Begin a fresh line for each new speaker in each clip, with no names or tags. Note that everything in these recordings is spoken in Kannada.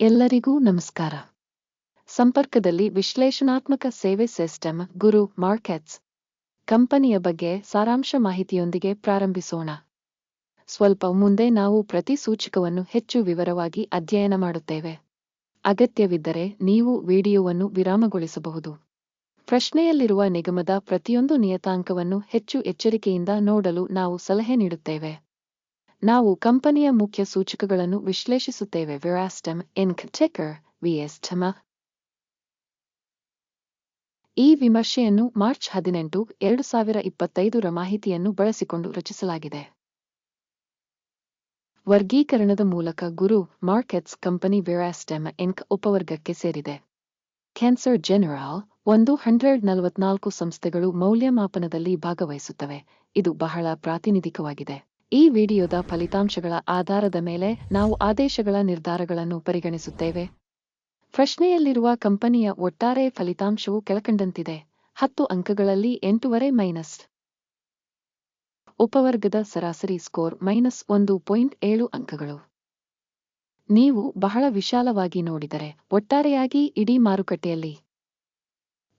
ಎಲ್ಲರಿಗೂ ನಮಸ್ಕಾರ. ಸಂಪರ್ಕದಲ್ಲಿ ವಿಶ್ಲೇಷಣಾತ್ಮಕ ಸೇವೆ ಸಿಸ್ಟಮ್ ಗುರು ಮಾರ್ಕೆಟ್ಸ್. ಕಂಪನಿಯ ಬಗ್ಗೆ ಸಾರಾಂಶ ಮಾಹಿತಿಯೊಂದಿಗೆ ಪ್ರಾರಂಭಿಸೋಣ. ಸ್ವಲ್ಪ ಮುಂದೆ ನಾವು ಪ್ರತಿ ಸೂಚಕವನ್ನು ಹೆಚ್ಚು ವಿವರವಾಗಿ ಅಧ್ಯಯನ ಮಾಡುತ್ತೇವೆ. ಅಗತ್ಯವಿದ್ದರೆ ನೀವು ವಿಡಿಯೋವನ್ನು ವಿರಾಮಗೊಳಿಸಬಹುದು. ಪ್ರಶ್ನೆಯಲ್ಲಿರುವ ನಿಗಮದ ಪ್ರತಿಯೊಂದು ನಿಯತಾಂಕವನ್ನು ಹೆಚ್ಚು ಎಚ್ಚರಿಕೆಯಿಂದ ನೋಡಲು ನಾವು ಸಲಹೆ ನೀಡುತ್ತೇವೆ. ನಾವು ಕಂಪನಿಯ ಮುಖ್ಯ ಸೂಚಕಗಳನ್ನು ವಿಶ್ಲೇಷಿಸುತ್ತೇವೆ. ವಿರಾಸ್ಟಮ್ ಇನ್ಕ್ ಚೆಕರ್ ವಿಎಸ್ಟಮ ಈ ವಿಮರ್ಶೆಯನ್ನು ಮಾರ್ಚ್ ಹದಿನೆಂಟು, ಎರಡು ಸಾವಿರ ಇಪ್ಪತ್ತೈದರ ಮಾಹಿತಿಯನ್ನು ಬಳಸಿಕೊಂಡು ರಚಿಸಲಾಗಿದೆ. ವರ್ಗೀಕರಣದ ಮೂಲಕ ಗುರು ಮಾರ್ಕೆಟ್ಸ್ ಕಂಪನಿ ವಿರಾಸ್ಟಮ್ ಇನ್ಕ್ ಉಪವರ್ಗಕ್ಕೆ ಸೇರಿದೆ. ಕ್ಯಾನ್ಸರ್ ಜನರಲ್ ಒಂದು ಹಂಡ್ರೆಡ್ ನಲವತ್ನಾಲ್ಕು ಸಂಸ್ಥೆಗಳು ಮೌಲ್ಯಮಾಪನದಲ್ಲಿ ಭಾಗವಹಿಸುತ್ತವೆ. ಇದು ಬಹಳ ಪ್ರಾತಿನಿಧಿಕವಾಗಿದೆ. ಈ ವಿಡಿಯೋದ ಫಲಿತಾಂಶಗಳ ಆಧಾರದ ಮೇಲೆ ನಾವು ಆದೇಶಗಳ ನಿರ್ಧಾರಗಳನ್ನು ಪರಿಗಣಿಸುತ್ತೇವೆ. ಪ್ರಶ್ನೆಯಲ್ಲಿರುವ ಕಂಪನಿಯ ಒಟ್ಟಾರೆ ಫಲಿತಾಂಶವು ಕೆಳಕಂಡಂತಿದೆ. ಹತ್ತು ಅಂಕಗಳಲ್ಲಿ ಎಂಟೂವರೆ ಮೈನಸ್. ಉಪವರ್ಗದ ಸರಾಸರಿ ಸ್ಕೋರ್ ಮೈನಸ್ ಒಂದು ಪಾಯಿಂಟ್ ಏಳು ಅಂಕಗಳು. ನೀವು ಬಹಳ ವಿಶಾಲವಾಗಿ ನೋಡಿದರೆ ಒಟ್ಟಾರೆಯಾಗಿ ಇಡೀ ಮಾರುಕಟ್ಟೆಯಲ್ಲಿ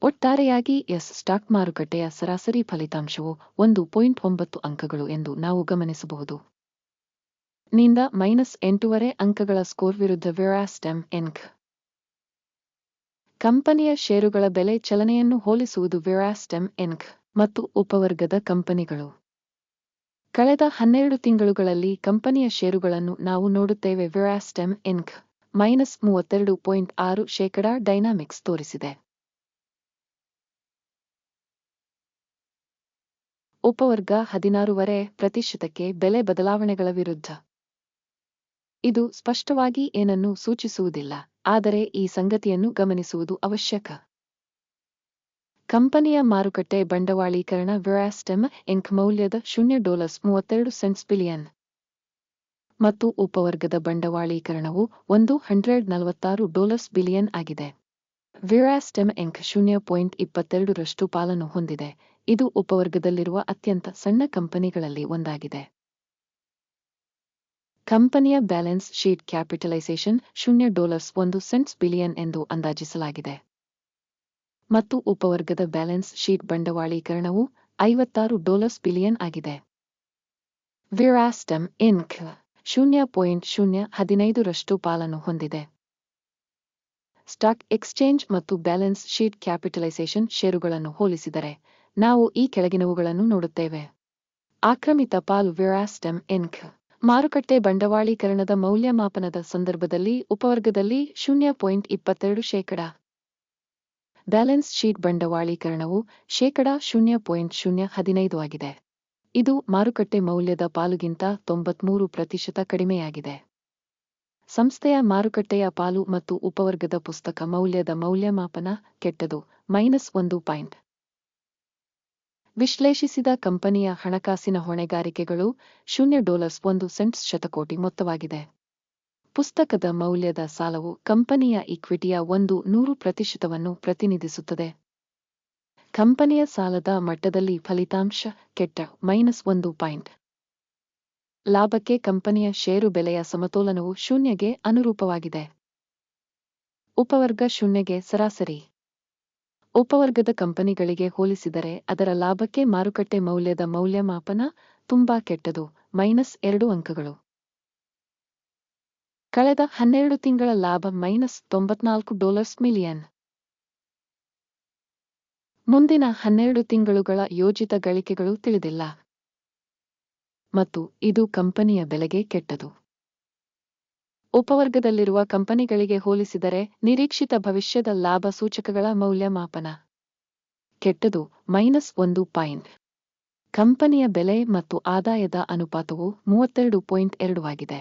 ಒಟ್ಟಾರೆಯಾಗಿ ಎಸ್ ಸ್ಟಾಕ್ ಮಾರುಕಟ್ಟೆಯ ಸರಾಸರಿ ಫಲಿತಾಂಶವು ಒಂದು ಪಾಯಿಂಟ್ ಒಂಬತ್ತು ಅಂಕಗಳು ಎಂದು ನಾವು ಗಮನಿಸಬಹುದು. ನಿಂದ ಮೈನಸ್ ಎಂಟೂವರೆ ಅಂಕಗಳ ಸ್ಕೋರ್ ವಿರುದ್ಧ ವಿರಾಸ್ಟೆಮ್ ಎನ್ಕ್ ಕಂಪನಿಯ ಷೇರುಗಳ ಬೆಲೆ ಚಲನೆಯನ್ನು ಹೋಲಿಸುವುದು ವಿರಾಸ್ಟೆಮ್ ಎನ್ಕ್ ಮತ್ತು ಉಪವರ್ಗದ ಕಂಪನಿಗಳು. ಕಳೆದ ಹನ್ನೆರಡು ತಿಂಗಳುಗಳಲ್ಲಿ ಕಂಪನಿಯ ಷೇರುಗಳನ್ನು ನಾವು ನೋಡುತ್ತೇವೆ ವಿರಾಸ್ಟೆಮ್ ಎನ್ಕ್ ಮೈನಸ್ ಮೂವತ್ತೆರಡು ಪಾಯಿಂಟ್ ಆರು ಶೇಕಡಾ ಡೈನಾಮಿಕ್ಸ್ ತೋರಿಸಿದೆ. ಉಪವರ್ಗ ಹದಿನಾರೂವರೆ ಪ್ರತಿಶತಕ್ಕೆ ಬೆಲೆ ಬದಲಾವಣೆಗಳ ವಿರುದ್ಧ. ಇದು ಸ್ಪಷ್ಟವಾಗಿ ಏನನ್ನೂ ಸೂಚಿಸುವುದಿಲ್ಲ, ಆದರೆ ಈ ಸಂಗತಿಯನ್ನು ಗಮನಿಸುವುದು ಅವಶ್ಯಕ. ಕಂಪನಿಯ ಮಾರುಕಟ್ಟೆ ಬಂಡವಾಳೀಕರಣ ವ್ಯಾಸ್ಟೆಮ್ ಇಂಕ್ ಮೌಲ್ಯದ ಶೂನ್ಯ ಡಾಲರ್ಸ್ ಮೂವತ್ತೆರಡು ಸೆಂಟ್ಸ್ ಬಿಲಿಯನ್. ಮತ್ತು ಉಪವರ್ಗದ ಬಂಡವಾಳೀಕರಣವು ಒಂದು ಹಂಡ್ರೆಡ್ ನಲವತ್ತಾರು ಡಾಲರ್ಸ್ ಬಿಲಿಯನ್ ಆಗಿದೆ. ವಿರಾಸ್ಟೆಮ್ ಇಂಕ್ ಶೂನ್ಯ ಪಾಯಿಂಟ್ ಇಪ್ಪತ್ತೆರಡರಷ್ಟು ಪಾಲನ್ನು ಹೊಂದಿದೆ ಇದು ಉಪವರ್ಗದಲ್ಲಿರುವ ಅತ್ಯಂತ ಸಣ್ಣ ಕಂಪನಿಗಳಲ್ಲಿ ಒಂದಾಗಿದೆ. ಕಂಪನಿಯ ಬ್ಯಾಲೆನ್ಸ್ ಶೀಟ್ ಕ್ಯಾಪಿಟಲೈಸೇಷನ್ ಶೂನ್ಯ ಡಾಲರ್ಸ್ ಒಂದು ಸೆಂಟ್ಸ್ ಬಿಲಿಯನ್ ಎಂದು ಅಂದಾಜಿಸಲಾಗಿದೆ. ಮತ್ತು ಉಪವರ್ಗದ ಬ್ಯಾಲೆನ್ಸ್ ಶೀಟ್ ಬಂಡವಾಳೀಕರಣವು ಐವತ್ತಾರು ಡಾಲರ್ಸ್ ಬಿಲಿಯನ್ ಆಗಿದೆ. ವಿರಾಸ್ಟಮ್ ಇನ್ಕ್ ಶೂನ್ಯ ಪಾಯಿಂಟ್ ಶೂನ್ಯ ಹದಿನೈದರಷ್ಟು ಪಾಲನ್ನು ಹೊಂದಿದೆ. ಸ್ಟಾಕ್ ಎಕ್ಸ್ಚೇಂಜ್ ಮತ್ತು ಬ್ಯಾಲೆನ್ಸ್ ಶೀಟ್ ಕ್ಯಾಪಿಟಲೈಸೇಷನ್ ಷೇರುಗಳನ್ನು ಹೋಲಿಸಿದರೆ ನಾವು ಈ ಕೆಳಗಿನವುಗಳನ್ನು ನೋಡುತ್ತೇವೆ. ಆಕ್ರಮಿತ ಪಾಲು ವಿರಾಸ್ಟಮ್ ಇನ್ಕ್ ಮಾರುಕಟ್ಟೆ ಬಂಡವಾಳೀಕರಣದ ಮೌಲ್ಯಮಾಪನದ ಸಂದರ್ಭದಲ್ಲಿ ಉಪವರ್ಗದಲ್ಲಿ ಶೂನ್ಯ ಪಾಯಿಂಟ್ ಇಪ್ಪತ್ತೆರಡು ಶೇಕಡ. ಬ್ಯಾಲೆನ್ಸ್ ಶೀಟ್ ಬಂಡವಾಳೀಕರಣವು ಶೇಕಡ ಶೂನ್ಯ ಪಾಯಿಂಟ್ ಶೂನ್ಯ ಹದಿನೈದು ಆಗಿದೆ. ಇದು ಮಾರುಕಟ್ಟೆ ಮೌಲ್ಯದ ಪಾಲುಗಿಂತ ತೊಂಬತ್ಮೂರು ಪ್ರತಿಶತ ಕಡಿಮೆಯಾಗಿದೆ. ಸಂಸ್ಥೆಯ ಮಾರುಕಟ್ಟೆಯ ಪಾಲು ಮತ್ತು ಉಪವರ್ಗದ ಪುಸ್ತಕ ಮೌಲ್ಯದ ಮೌಲ್ಯಮಾಪನ ಕೆಟ್ಟದು, ಮೈನಸ್ ಒಂದು ಪಾಯಿಂಟ್. ವಿಶ್ಲೇಷಿಸಿದ ಕಂಪನಿಯ ಹಣಕಾಸಿನ ಹೊಣೆಗಾರಿಕೆಗಳು ಶೂನ್ಯ ಡಾಲರ್ಸ್ ಒಂದು ಸೆಂಟ್ಸ್ ಶತಕೋಟಿ ಮೊತ್ತವಾಗಿದೆ. ಪುಸ್ತಕದ ಮೌಲ್ಯದ ಸಾಲವು ಕಂಪನಿಯ ಇಕ್ವಿಟಿಯ ಒಂದು ನೂರು ಪ್ರತಿಶತವನ್ನು ಪ್ರತಿನಿಧಿಸುತ್ತದೆ. ಕಂಪನಿಯ ಸಾಲದ ಮಟ್ಟದಲ್ಲಿ ಫಲಿತಾಂಶ ಕೆಟ್ಟ ಮೈನಸ್ ಒಂದು ಪಾಯಿಂಟ್. ಲಾಭಕ್ಕೆ ಕಂಪನಿಯ ಷೇರು ಬೆಲೆಯ ಸಮತೋಲನವು ಶೂನ್ಯಗೆ ಅನುರೂಪವಾಗಿದೆ. ಉಪವರ್ಗ ಶೂನ್ಯಗೆ ಸರಾಸರಿ. ಉಪವರ್ಗದ ಕಂಪನಿಗಳಿಗೆ ಹೋಲಿಸಿದರೆ ಅದರ ಲಾಭಕ್ಕೆ ಮಾರುಕಟ್ಟೆ ಮೌಲ್ಯದ ಮೌಲ್ಯಮಾಪನ ತುಂಬಾ ಕೆಟ್ಟದು, ಮೈನಸ್ ಎರಡು ಅಂಕಗಳು. ಕಳೆದ ಹನ್ನೆರಡು ತಿಂಗಳ ಲಾಭ ಮೈನಸ್ ತೊಂಬತ್ನಾಲ್ಕು ಡಾಲರ್ಸ್ ಮಿಲಿಯನ್. ಮುಂದಿನ ಹನ್ನೆರಡು ತಿಂಗಳುಗಳ ಯೋಜಿತ ಗಳಿಕೆಗಳು ತಿಳಿದಿಲ್ಲ. ಮತ್ತು ಇದು ಕಂಪನಿಯ ಬೆಲೆಗೆ ಕೆಟ್ಟದು. ಉಪವರ್ಗದಲ್ಲಿರುವ ಕಂಪನಿಗಳಿಗೆ ಹೋಲಿಸಿದರೆ ನಿರೀಕ್ಷಿತ ಭವಿಷ್ಯದ ಲಾಭ ಸೂಚಕಗಳ ಮೌಲ್ಯಮಾಪನ. ಕೆಟ್ಟದು, ಮೈನಸ್ ಒಂದು ಪಾಯಿಂಟ್. ಕಂಪನಿಯ ಬೆಲೆ ಮತ್ತು ಆದಾಯದ ಅನುಪಾತವು ಮೂವತ್ತೆರಡು ಪಾಯಿಂಟ್ ಎರಡು ಆಗಿದೆ.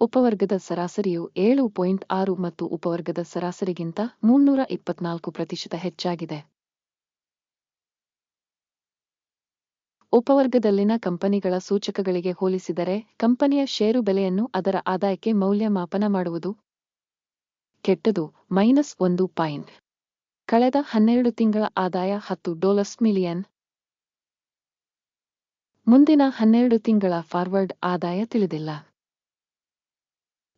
ಉಪವರ್ಗದ ಸರಾಸರಿಯು ಏಳು ಪಾಯಿಂಟ್ ಆರು ಮತ್ತು ಉಪವರ್ಗದ ಸರಾಸರಿಗಿಂತ ಮುನ್ನೂರ ಇಪ್ಪತ್ನಾಲ್ಕು ಪ್ರತಿಶತ ಹೆಚ್ಚಾಗಿದೆ. ಉಪವರ್ಗದಲ್ಲಿನ ಕಂಪನಿಗಳ ಸೂಚಕಗಳಿಗೆ ಹೋಲಿಸಿದರೆ, ಕಂಪನಿಯ ಷೇರು ಬೆಲೆಯನ್ನು ಅದರ ಆದಾಯಕ್ಕೆ ಮೌಲ್ಯಮಾಪನ ಮಾಡುವುದು ಕೆಟ್ಟದು. ಮೈನಸ್ ಒಂದು ಪಾಯಿಂಟ್. ಕಳೆದ ಹನ್ನೆರಡು ತಿಂಗಳ ಆದಾಯ ಹತ್ತು ಡಾಲರ್ಸ್ ಮಿಲಿಯನ್. ಮುಂದಿನ ಹನ್ನೆರಡು ತಿಂಗಳ ಫಾರ್ವರ್ಡ್ ಆದಾಯ ತಿಳಿದಿಲ್ಲ.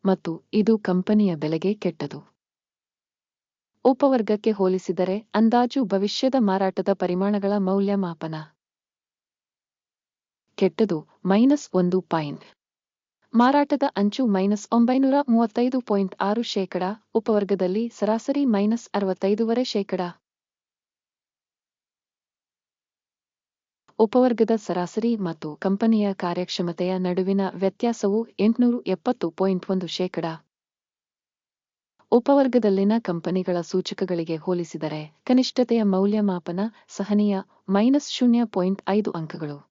ಮತ್ತು ಇದು ಕಂಪನಿಯ ಬೆಲೆಗೆ ಕೆಟ್ಟದು. ಉಪವರ್ಗಕ್ಕೆ ಹೋಲಿಸಿದರೆ, ಅಂದಾಜು ಭವಿಷ್ಯದ ಮಾರಾಟದ ಪರಿಮಾಣಗಳ ಮೌಲ್ಯಮಾಪನ. ಕೆಟ್ಟದು ಮೈನಸ್ ಒಂದು ಪಾಯಿಂಟ್. ಮಾರಾಟದ ಅಂಚು ಮೈನಸ್ ಒಂಬೈನೂರ ಮೂವತ್ತೈದು ಪಾಯಿಂಟ್ ಆರು ಶೇಕಡ, ಉಪವರ್ಗದಲ್ಲಿ ಸರಾಸರಿ ಮೈನಸ್ ಅರವತ್ತೈದೂವರೆ ಶೇಕಡ. ಉಪವರ್ಗದ ಸರಾಸರಿ ಮತ್ತು ಕಂಪನಿಯ ಕಾರ್ಯಕ್ಷಮತೆಯ ನಡುವಿನ ವ್ಯತ್ಯಾಸವು ಎಂಟುನೂರು ಎಪ್ಪತ್ತು ಪಾಯಿಂಟ್ ಒಂದು ಶೇಕಡ. ಉಪವರ್ಗದಲ್ಲಿನ ಕಂಪನಿಗಳ ಸೂಚಕಗಳಿಗೆ ಹೋಲಿಸಿದರೆ ಕನಿಷ್ಠತೆಯ ಮೌಲ್ಯಮಾಪನ ಸಹನೀಯ ಮೈನಸ್ ಶೂನ್ಯ ಪಾಯಿಂಟ್ ಐದು ಅಂಕಗಳು.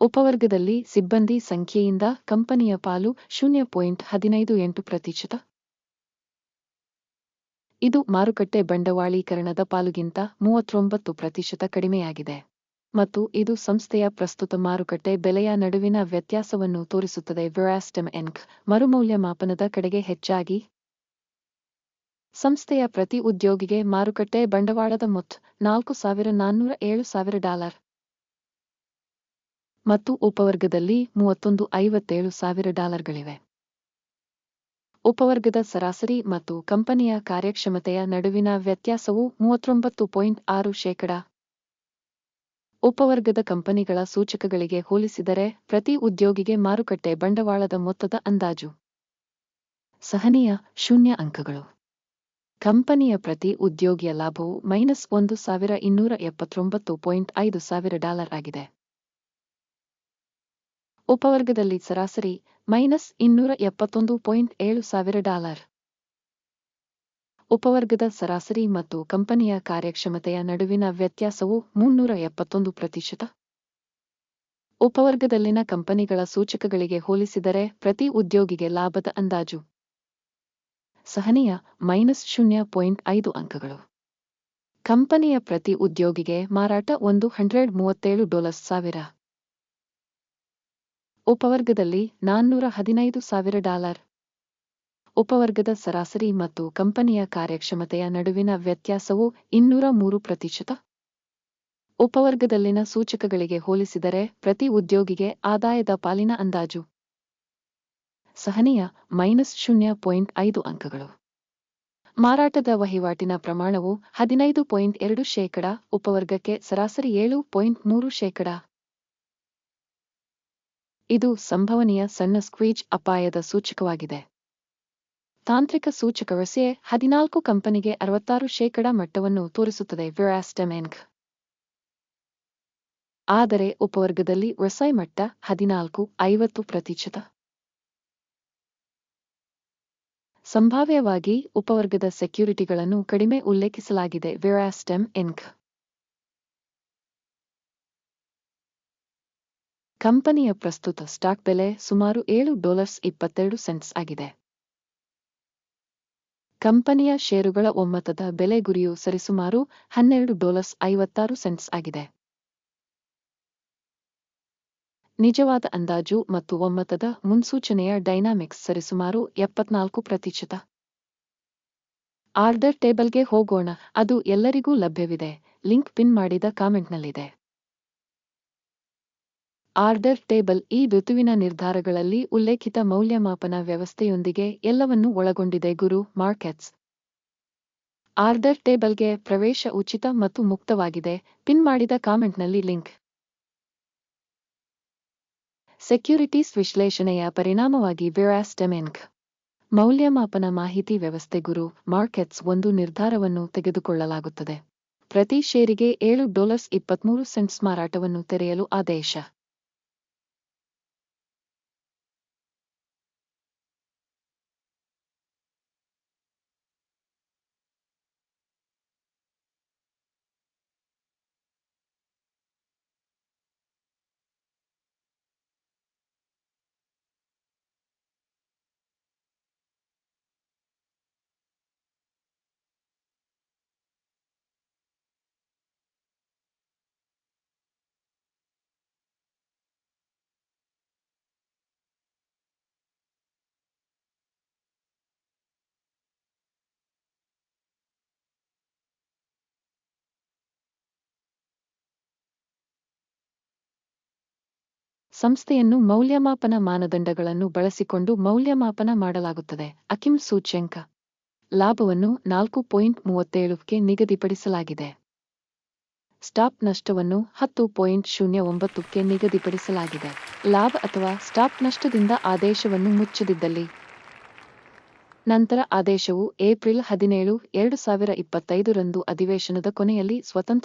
ಉಪವರ್ಗದಲ್ಲಿ ಸಿಬ್ಬಂದಿ ಸಂಖ್ಯೆಯಿಂದ ಕಂಪನಿಯ ಪಾಲು ಶೂನ್ಯ ಪಾಯಿಂಟ್ ಹದಿನೈದು ಎಂಟು ಪ್ರತಿಶತ. ಇದು ಮಾರುಕಟ್ಟೆ ಬಂಡವಾಳೀಕರಣದ ಪಾಲುಗಿಂತ ಮೂವತ್ತೊಂಬತ್ತು ಪ್ರತಿಶತ ಕಡಿಮೆಯಾಗಿದೆ. ಮತ್ತು ಇದು ಸಂಸ್ಥೆಯ ಪ್ರಸ್ತುತ ಮಾರುಕಟ್ಟೆ ಬೆಲೆಯ ನಡುವಿನ ವ್ಯತ್ಯಾಸವನ್ನು ತೋರಿಸುತ್ತದೆ. ವ್ಯಾಸ್ಟಮ್ ಎನ್ಕ್ ಮರುಮೌಲ್ಯಮಾಪನದ ಕಡೆಗೆ ಹೆಚ್ಚಾಗಿ. ಸಂಸ್ಥೆಯ ಪ್ರತಿ ಉದ್ಯೋಗಿಗೆ ಮಾರುಕಟ್ಟೆ ಬಂಡವಾಳದ ಮೊತ್ತ ನಾಲ್ಕು ಸಾವಿರ ನಾನ್ನೂರ ಏಳು ಸಾವಿರ ಡಾಲರ್. ಮತ್ತು ಉಪವರ್ಗದಲ್ಲಿ ಮೂವತ್ತೊಂದು ಐವತ್ತೇಳು ಸಾವಿರ ಡಾಲರ್ಗಳಿವೆ. ಉಪವರ್ಗದ ಸರಾಸರಿ ಮತ್ತು ಕಂಪನಿಯ ಕಾರ್ಯಕ್ಷಮತೆಯ ನಡುವಿನ ವ್ಯತ್ಯಾಸವು ಮೂವತ್ತೊಂಬತ್ತು ಪಾಯಿಂಟ್ ಆರು ಶೇಕಡ. ಉಪವರ್ಗದ ಕಂಪನಿಗಳ ಸೂಚಕಗಳಿಗೆ ಹೋಲಿಸಿದರೆ ಪ್ರತಿ ಉದ್ಯೋಗಿಗೆ ಮಾರುಕಟ್ಟೆ ಬಂಡವಾಳದ ಮೊತ್ತದ ಅಂದಾಜು. ಸಹನೀಯ ಶೂನ್ಯ ಅಂಕಗಳು. ಕಂಪನಿಯ ಪ್ರತಿ ಉದ್ಯೋಗಿಯ ಲಾಭವು ಮೈನಸ್ ಒಂದು ಸಾವಿರ ಇನ್ನೂರ ಎಪ್ಪತ್ತೊಂಬತ್ತು ಪಾಯಿಂಟ್ ಐದು ಸಾವಿರ ಡಾಲರ್ ಆಗಿದೆ. ಉಪವರ್ಗದಲ್ಲಿ ಸರಾಸರಿ ಮೈನಸ್ ಇನ್ನೂರ ಎಪ್ಪತ್ತೊಂದು ಪಾಯಿಂಟ್ ಏಳು ಸಾವಿರ ಡಾಲರ್. ಉಪವರ್ಗದ ಸರಾಸರಿ ಮತ್ತು ಕಂಪನಿಯ ಕಾರ್ಯಕ್ಷಮತೆಯ ನಡುವಿನ ವ್ಯತ್ಯಾಸವು ಮುನ್ನೂರ ಎಪ್ಪತ್ತೊಂದು ಪ್ರತಿಶತ. ಉಪವರ್ಗದಲ್ಲಿನ ಕಂಪನಿಗಳ ಸೂಚಕಗಳಿಗೆ ಹೋಲಿಸಿದರೆ ಪ್ರತಿ ಉದ್ಯೋಗಿಗೆ ಲಾಭದ ಅಂದಾಜು. ಸಹನೀಯ ಮೈನಸ್ ಶೂನ್ಯ ಪಾಯಿಂಟ್ ಐದು ಅಂಕಗಳು. ಕಂಪನಿಯ ಪ್ರತಿ ಉದ್ಯೋಗಿಗೆ ಮಾರಾಟ ಒಂದು ಹಂಡ್ರೆಡ್ ಮೂವತ್ತೇಳು ಡಾಲರ್ಸ್ ಸಾವಿರ. ಉಪವರ್ಗದಲ್ಲಿ ನಾನ್ನೂರ ಹದಿನೈದು ಸಾವಿರ ಡಾಲರ್. ಉಪವರ್ಗದ ಸರಾಸರಿ ಮತ್ತು ಕಂಪನಿಯ ಕಾರ್ಯಕ್ಷಮತೆಯ ನಡುವಿನ ವ್ಯತ್ಯಾಸವು ಇನ್ನೂರ ಮೂರು ಪ್ರತಿಶತ. ಉಪವರ್ಗದಲ್ಲಿನ ಸೂಚಕಗಳಿಗೆ ಹೋಲಿಸಿದರೆ ಪ್ರತಿ ಉದ್ಯೋಗಿಗೆ ಆದಾಯದ ಪಾಲಿನ ಅಂದಾಜು. ಸಹನೀಯ ಮೈನಸ್ ಶೂನ್ಯ ಪಾಯಿಂಟ್ ಐದು ಅಂಕಗಳು. ಮಾರಾಟದ ವಹಿವಾಟಿನ ಪ್ರಮಾಣವು ಹದಿನೈದು ಪಾಯಿಂಟ್ ಎರಡು ಶೇಕಡ, ಉಪವರ್ಗಕ್ಕೆ ಸರಾಸರಿ ಏಳು ಪಾಯಿಂಟ್ ಮೂರು ಶೇಕಡ. ಇದು ಸಂಭವನೀಯ ಸಣ್ಣ ಸ್ಕ್ವೀಜ್ ಅಪಾಯದ ಸೂಚಕವಾಗಿದೆ. ತಾಂತ್ರಿಕ ಸೂಚಕ ರಸೆ ಹದಿನಾಲ್ಕು ಕಂಪನಿಗೆ ಅರವತ್ತಾರು ಶೇಕಡಾ ಮಟ್ಟವನ್ನು ತೋರಿಸುತ್ತದೆ ವಿರಾಸ್ಟಮ್ ಎನ್ಕ್ ಆದರೆ ಉಪವರ್ಗದಲ್ಲಿ ವಸೈ ಮಟ್ಟ ಹದಿನಾಲ್ಕು, ಐವತ್ತು ಪ್ರತಿಶತ. ಸಂಭಾವ್ಯವಾಗಿ ಉಪವರ್ಗದ ಸೆಕ್ಯೂರಿಟಿಗಳನ್ನು ಕಡಿಮೆ ಉಲ್ಲೇಖಿಸಲಾಗಿದೆ ವಿರಾಸ್ಟಮ್ ಎನ್ಕ್ ಕಂಪನಿಯ ಪ್ರಸ್ತುತ ಸ್ಟಾಕ್ ಬೆಲೆ ಸುಮಾರು ಏಳು ಡಾಲರ್ಸ್ ಇಪ್ಪತ್ತೆರಡು ಸೆಂಟ್ಸ್ ಆಗಿದೆ. ಕಂಪನಿಯ ಷೇರುಗಳ ಒಮ್ಮತದ ಬೆಲೆ ಗುರಿಯು ಸರಿಸುಮಾರು ಹನ್ನೆರಡು ಡಾಲರ್ಸ್ ಐವತ್ತಾರು ಸೆಂಟ್ಸ್ ಆಗಿದೆ. ನಿಜವಾದ ಅಂದಾಜು ಮತ್ತು ಒಮ್ಮತದ ಮುನ್ಸೂಚನೆಯ ಡೈನಾಮಿಕ್ಸ್ ಸರಿಸುಮಾರು ಎಪ್ಪತ್ನಾಲ್ಕು ಪ್ರತಿಶತ. ಆರ್ಡರ್ ಟೇಬಲ್ಗೆ ಹೋಗೋಣ, ಅದು ಎಲ್ಲರಿಗೂ ಲಭ್ಯವಿದೆ, ಲಿಂಕ್ ಪಿನ್ ಮಾಡಿದ ಕಾಮೆಂಟ್ನಲ್ಲಿದೆ. ಆರ್ಡರ್ ಟೇಬಲ್ ಈ ಋತುವಿನ ನಿರ್ಧಾರಗಳಲ್ಲಿ ಉಲ್ಲೇಖಿತ ಮೌಲ್ಯಮಾಪನ ವ್ಯವಸ್ಥೆಯೊಂದಿಗೆ ಎಲ್ಲವನ್ನೂ ಒಳಗೊಂಡಿದೆ ಗುರು ಮಾರ್ಕೆಟ್ಸ್. ಆರ್ಡರ್ ಟೇಬಲ್ಗೆ ಪ್ರವೇಶ ಉಚಿತ ಮತ್ತು ಮುಕ್ತವಾಗಿದೆ. ಪಿನ್ ಮಾಡಿದ ಕಾಮೆಂಟ್ನಲ್ಲಿ ಲಿಂಕ್. ಸೆಕ್ಯುರಿಟೀಸ್ ವಿಶ್ಲೇಷಣೆಯ ಪರಿಣಾಮವಾಗಿ ವಿರಾಸ್ಟಮೆನ್ಕ್ ಮೌಲ್ಯಮಾಪನ ಮಾಹಿತಿ ವ್ಯವಸ್ಥೆ ಗುರು ಮಾರ್ಕೆಟ್ಸ್ ಒಂದು ನಿರ್ಧಾರವನ್ನು ತೆಗೆದುಕೊಳ್ಳಲಾಗುತ್ತದೆ. ಪ್ರತಿ ಷೇರಿಗೆ ಏಳು ಡಾಲರ್ಸ್ ಇಪ್ಪತ್ಮೂರು ಸೆಂಟ್ಸ್ ಮಾರಾಟವನ್ನು ತೆರೆಯಲು ಆದೇಶ. ಸಂಸ್ಥೆಯನ್ನು ಮೌಲ್ಯಮಾಪನ ಮಾನದಂಡಗಳನ್ನು ಬಳಸಿಕೊಂಡು ಮೌಲ್ಯಮಾಪನ ಮಾಡಲಾಗುತ್ತದೆ. ಅಕಿಮ್ ಸೂಚ್ಯಂಕ. ಲಾಭವನ್ನು ನಾಲ್ಕು ಪಾಯಿಂಟ್ ಮೂವತ್ತೇಳುಕ್ಕೆ ನಿಗದಿಪಡಿಸಲಾಗಿದೆ. ಸ್ಟಾಪ್ ನಷ್ಟವನ್ನು ಹತ್ತು ಪಾಯಿಂಟ್ ಶೂನ್ಯ ಒಂಬತ್ತಕ್ಕೆ ನಿಗದಿಪಡಿಸಲಾಗಿದೆ. ಲಾಭ ಅಥವಾ ಸ್ಟಾಪ್ ನಷ್ಟದಿಂದ ಆದೇಶವನ್ನು ಮುಚ್ಚದಿದ್ದಲ್ಲಿ. ನಂತರ ಆದೇಶವು ಏಪ್ರಿಲ್ ಹದಿನೇಳು, ಎರಡು ಸಾವಿರ ಇಪ್ಪತ್ತೈದರಂದು ಅಧಿವೇಶನದ ಕೊನೆಯಲ್ಲಿ ಸ್ವತಂತ್ರ